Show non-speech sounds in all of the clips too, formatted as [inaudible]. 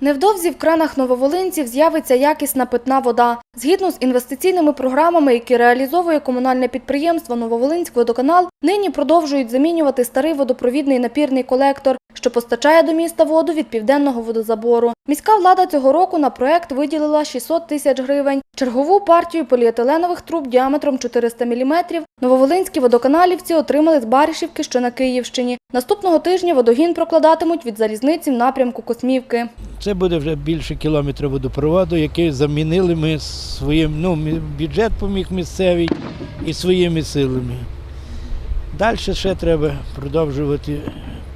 Невдовзі в кранах нововолинців з'явиться якісна питна вода. Згідно з інвестиційними програмами, які реалізовує комунальне підприємство «Нововолинськводоканал», нині продовжують замінювати старий водопровідний напірний колектор, що постачає до міста воду від південного водозабору. Міська влада цього року на проект виділила 600 тисяч гривень. Чергову партію поліетиленових труб діаметром 400 мм нововолинські водоканалівці отримали з Баришівки, що на Київщині. Наступного тижня водогін прокладатимуть від залізниці в напрямку Космівки. Це буде вже більше кілометра водопроводу, який замінили ми своїм, ну, бюджет поміг місцевий і своїми силами. Далі ще треба продовжувати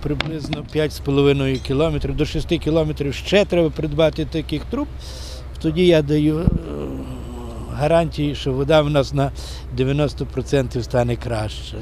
приблизно 5,5 кілометрів, до 6 кілометрів ще треба придбати таких труб. Тоді я даю е, гарантії, що вода в нас на 90% стане краще.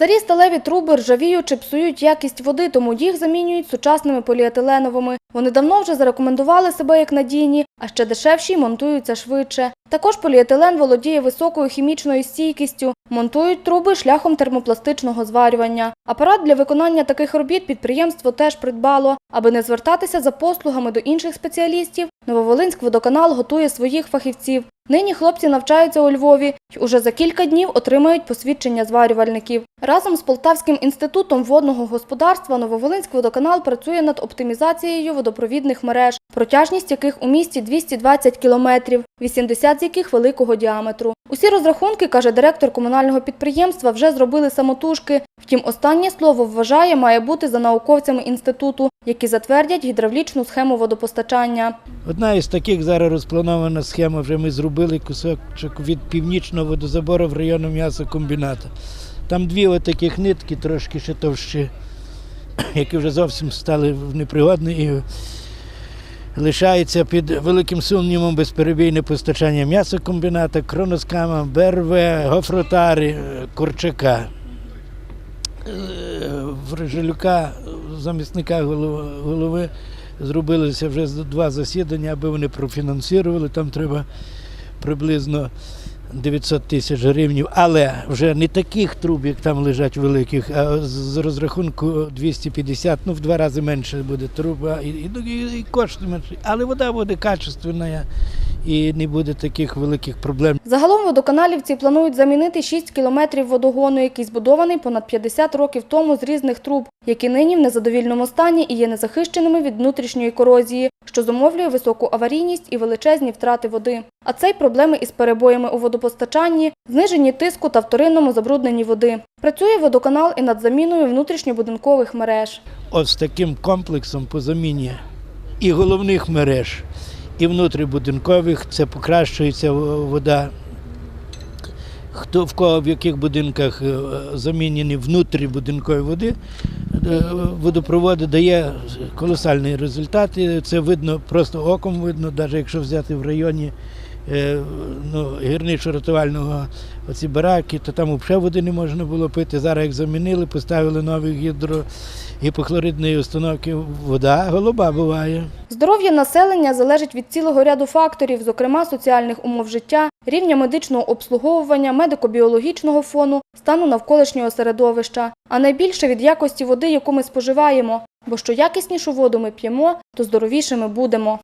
Старі сталеві труби ржавіють чи псують якість води, тому їх замінюють сучасними поліетиленовими. Вони давно вже зарекомендували себе як надійні, а ще дешевші й монтуються швидше. Також поліетилен володіє високою хімічною стійкістю. Монтують труби шляхом термопластичного зварювання. Апарат для виконання таких робіт підприємство теж придбало. Аби не звертатися за послугами до інших спеціалістів, Нововолинськ водоканал готує своїх фахівців. Нині хлопці навчаються у Львові й уже за кілька днів отримають посвідчення зварювальників. Разом з Полтавським інститутом водного господарства Нововолинськ водоканал працює над оптимізацією водопровідних мереж, протяжність яких у місті 220 кілометрів, 80 з яких великого діаметру. Усі розрахунки, каже директор комунального підприємства, вже зробили самотужки. Втім, останнє слово вважає має бути за науковцями інституту, які затвердять гідравлічну схему водопостачання. Одна із таких зараз розпланована схема. Вже ми зробили кусочок від північного водозабору в району м'ясокомбіната. Там дві отаких нитки, трошки ще товщі, [coughs] які вже зовсім стали непригодні і лишається під великим сумнівом безперебійне постачання м'ясокомбіната, кроноскама, БРВ, гофротарі, Курчака. Е, замісника голови, зробилися вже два засідання, аби вони профінансували. Там треба приблизно 900 тисяч гривень, але вже не таких труб, як там лежать великих, а з- розрахунку 250, ну в два рази менше буде труба, і, і, ну, і кошти менше. Але вода буде качественна і не буде таких великих проблем. Загалом водоканалівці планують замінити 6 кілометрів водогону, який збудований понад 50 років тому з різних труб, які нині в незадовільному стані і є незахищеними від внутрішньої корозії, що зумовлює високу аварійність і величезні втрати води. А це й проблеми із перебоями у водопостачанні, зниженні тиску та вторинному забрудненні води. Працює водоканал і над заміною внутрішньобудинкових мереж. З таким комплексом по заміні і головних мереж, і внутрібудинкових це покращується вода. Хто в кого в яких будинках е, замінені внутрібудинкові води, е, водопроводи дає колосальні результати. Це видно просто оком видно, навіть якщо взяти в районі е, ну, гірничо-рятувального оці бараки, то там взагалі води не можна було пити. Зараз як замінили, поставили нові гідро гіпохлоридної установки, вода голуба буває. Здоров'я населення залежить від цілого ряду факторів, зокрема соціальних умов життя, рівня медичного обслуговування, медико-біологічного фону, стану навколишнього середовища, а найбільше від якості води, яку ми споживаємо. Бо що якіснішу воду ми п'ємо, то здоровішими будемо.